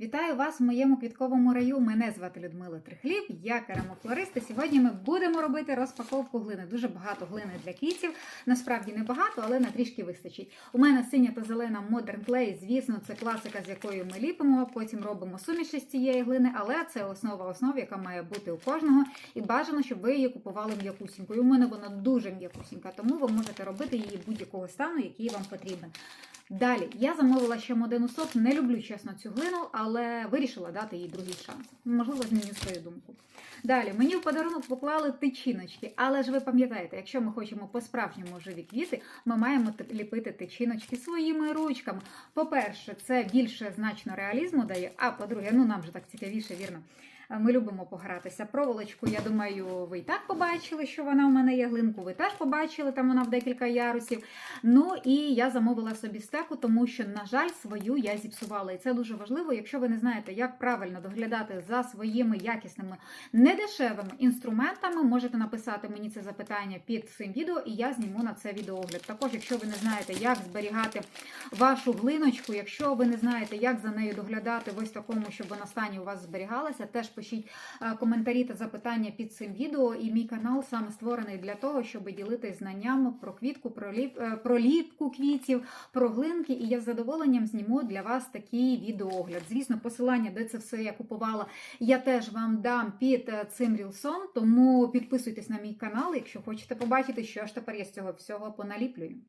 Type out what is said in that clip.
Вітаю вас в моєму квітковому раю. Мене звати Людмила Трихліб, я керамофлорист. Сьогодні ми будемо робити розпаковку глини. Дуже багато глини для квітів. Насправді не багато, але на трішки вистачить. У мене синя та зелена Modern Clay. Звісно, це класика, з якою ми ліпимо. Потім робимо суміші з цієї глини, але це основа основ, яка має бути у кожного. І бажано, щоб ви її купували м'якусінькою. У мене вона дуже м'якусінька, тому ви можете робити її будь-якого стану, який вам потрібен. Далі я замовила ще модену соп. Не люблю чесно цю глину, але вирішила дати їй другий шанс. Можливо, зміню свою думку. Далі мені в подарунок поклали тичиночки, але ж ви пам'ятаєте, якщо ми хочемо по-справжньому живі квіти, ми маємо ліпити тичиночки своїми ручками. По-перше, це більше значно реалізму дає. А по-друге, ну нам же так цікавіше, вірно. Е, Ми любимо погратися. Проволочку, я думаю, ви і так побачили, що вона у мене є глинку. Ви теж побачили, там вона в декілька ярусів. Ну і я замовила собі стеку, тому що, на жаль, свою я зіпсувала. І це дуже важливо, якщо ви не знаєте, як правильно доглядати за своїми якісними, недешевими інструментами. Можете написати мені це запитання під цим відео, і я зніму на це відеоогляд. Також, якщо ви не знаєте, як зберігати вашу глиночку, якщо ви не знаєте, як за нею доглядати в ось такому, щоб вона стані у вас зберігалася, теж пишіть е, коментарі та запитання під цим відео. І мій канал саме створений для того, щоб ділитись знаннями про квітку, про ліп, е, про ліпку квітів, про глинки. І я з задоволенням зніму для вас такий відеоогляд. Звісно, посилання, де це все я купувала, я теж вам дам під е, цим рілсом. Тому підписуйтесь на мій канал, якщо хочете побачити, що ж тепер я з цього всього поналіплюю.